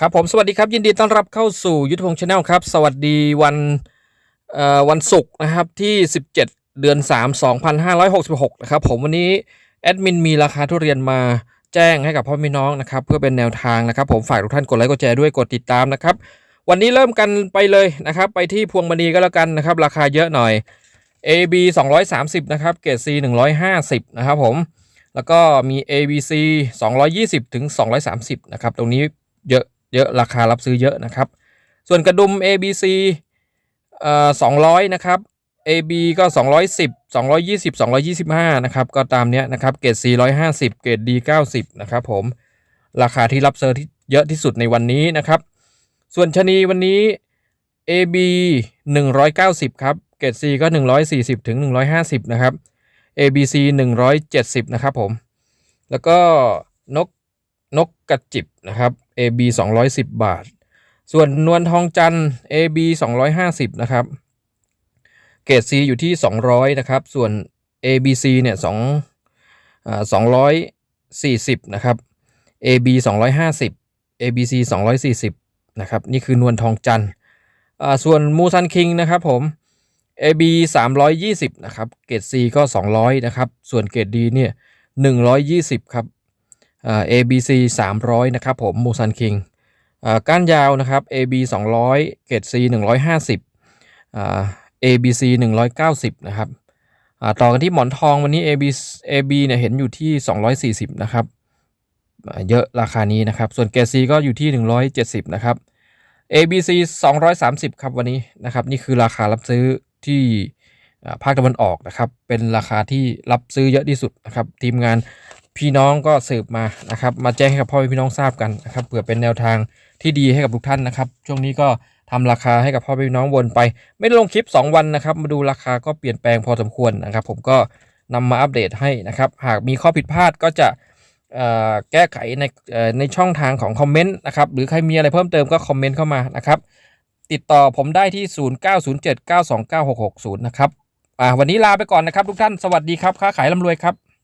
ครับผมสวัสดีครับ ยินดีต้อนรับเข้าสู่ยุทธพงศ์ชาแนลครับ สวัสดีวันอ่อวันศุกร์นะครับที่ 17 เดือน 3 2566 นะครับ ผมวันนี้แอดมินมีราคาทุเรียนมาแจ้งให้กับพ่อแม่น้องนะครับ เพื่อเป็นแนวทางนะครับ ผมฝากทุกท่านกดไลค์กดแชร์ด้วยกดติดตามนะครับ วันนี้เริ่มกันไปเลยนะครับ ไปที่พวงมณีก็แล้วกันนะครับ ราคาเยอะหน่อย AB 230 นะครับ เกรด C 150 นะครับผมแล้วก็มี ABC 220ถึง230 นะครับ ตรงนี้เยอะ เยอะราคารับซื้อเยอะนะครับ ส่วนกระดุม ABC เอ่อ200 นะครับ AB ก็ 210 220 225 นะครับ ก็ตามเนี้ยนะครับ เกรด C 150 เกรด D 90 นะครับผม ราคาที่รับซื้อที่เยอะที่สุดในวันนี้นะครับ ส่วนชนีวันนี้ AB 190 ครับ เกรด C ก็ 140 ถึง 150 นะครับ ABC 170 นะครับผม แล้วก็นกนกกระจิบนะครับ AB 210 บาท ส่วนนวลทองจันทร์ AB 250 นะครับ เกรด C อยู่ที่ 200 นะครับ ส่วน ABC เนี่ย2อ่า240 นะครับ AB 250 ABC 240 นะครับ นี่คือนวลทองจันทร์ส่วนมูซันคิงนะครับผม AB 320 นะครับ เกรด C ก็ 200 นะครับ ส่วนเกรด D เนี่ย 120 ครับ ABC 300 นะครับผมมูซันคิงก้านยาวนะครับ AB 200 เกรด C 150อ่า ABC 190 นะครับต่อกันที่หมอนทองวันนี้ AB AB เนี่ยเห็นอยู่ที่ 240 นะครับ เยอะราคานี้นะครับ ส่วนเกรด C ก็อยู่ที่ 170 นะครับ ABC 230 ครับวันนี้นะครับ นี่คือราคารับซื้อที่ภาคตะวันออกนะครับ เป็นราคาที่รับซื้อเยอะที่สุดนะครับ ทีมงาน พี่น้องก็สืบมานะครับ มาแจ้งให้กับพ่อพี่น้องทราบกันนะครับเผื่อเป็นแนวทางที่ดีให้กับทุกท่านนะครับ ช่วงนี้ก็ทำราคาให้กับพ่อพี่น้องวนไป ไม่ได้ลงคลิป 2 วันนะครับ มาดูราคาก็เปลี่ยนแปลงพอสมควรนะครับ ผมก็นำมาอัปเดตให้นะครับ หากมีข้อผิดพลาดก็จะแก้ไขในในช่องทางของคอมเมนต์นะครับหรือใครมีอะไรเพิ่มเติมก็คอมเมนต์เข้ามานะครับติดต่อผมได้ที่ 0907929660 นะครับ อ่า วันนี้ลาไปก่อนนะครับทุกท่าน สวัสดีครับ ค้าขายร่ำรวยครับ